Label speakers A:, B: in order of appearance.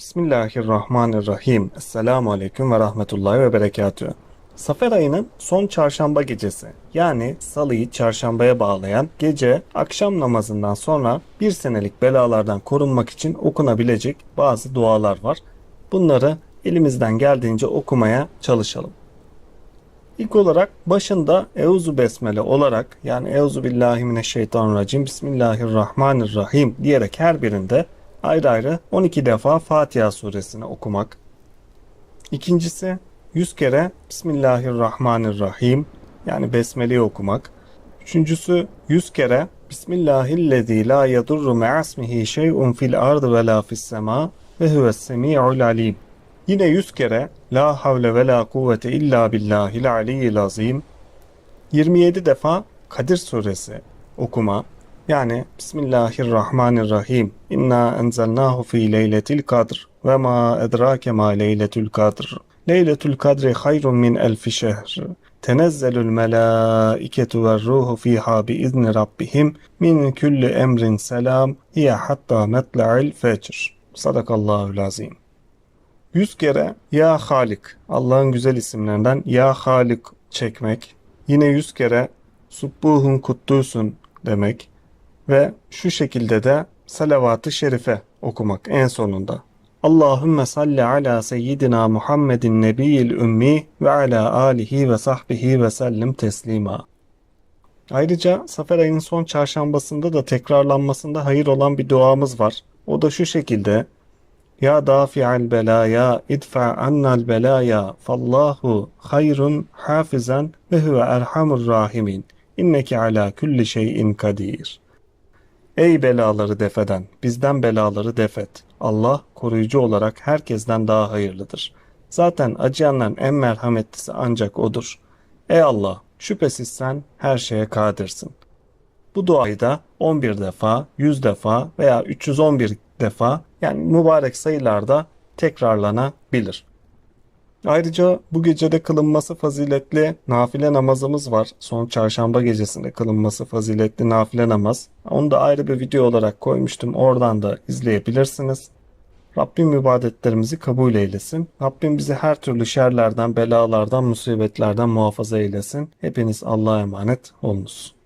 A: Bismillahirrahmanirrahim. Esselamu Aleyküm ve Rahmetullahi ve Berekatühü. Safer ayının son çarşamba gecesi yani salıyı çarşambaya bağlayan gece akşam namazından sonra bir senelik belalardan korunmak için okunabilecek bazı dualar var. Bunları elimizden geldiğince okumaya çalışalım. İlk olarak başında Euzu Besmele olarak yani Euzu Billahi Mineşşeytanirracim Bismillahirrahmanirrahim diyerek her birinde ayrı ayrı 12 defa Fatiha suresini okumak. İkincisi 100 kere Bismillahirrahmanirrahim yani Besmele'yi okumak. Üçüncüsü 100 kere Bismillahillezî la yedurru me'asmihi şey'un fil ardı ve la fis sema ve huves semi'ul. Yine 100 kere La havle ve la kuvvete illa billahil aliyyil azim. 27 defa Kadir suresi okuma. Yani Bismillahirrahmanirrahim. İnna enzelnahu fi leyletil kadr ve ma edrake ma leyletül kadr. Leyletül kadri hayrun min elfi şehr. Tenezzelül melâiketu ve ruhu fiha bi izni rabbihim min kulli emrin selam hiye hatta metla'il fecr. Sadakallahul azim. 100 kere Ya Halik, Allah'ın güzel isimlerinden Ya Halik çekmek. Yine 100 kere Subbuhun Kuttusun demek. Ve şu şekilde de salavat-ı şerife okumak en sonunda. Allahümme salli ala seyyidina Muhammedin nebiyil ümmi ve ala alihi ve sahbihi ve sellim teslima. Ayrıca Safer ayının son çarşambasında da tekrarlanmasında hayır olan bir duamız var. O da şu şekilde ya dafi'al belaya idfa annal belaya fallahu hayrun hafizan ve huve erhamur rahimin. İnneke ala kulli şeyin kadir. Ey belaları defeden, bizden belaları defet. Allah koruyucu olarak herkesten daha hayırlıdır. Zaten acıyanların en merhametlisi ancak O'dur. Ey Allah, şüphesiz sen her şeye kadirsin. Bu duayı da 11 defa, 100 defa veya 311 defa yani mübarek sayılarda tekrarlanabilir. Ayrıca bu gecede kılınması faziletli nafile namazımız var. Son çarşamba gecesinde kılınması faziletli nafile namaz. Onu da ayrı bir video olarak koymuştum. Oradan da izleyebilirsiniz. Rabbim ibadetlerimizi kabul eylesin. Rabbim bizi her türlü şerlerden, belalardan, musibetlerden muhafaza eylesin. Hepiniz Allah'a emanet olunuz.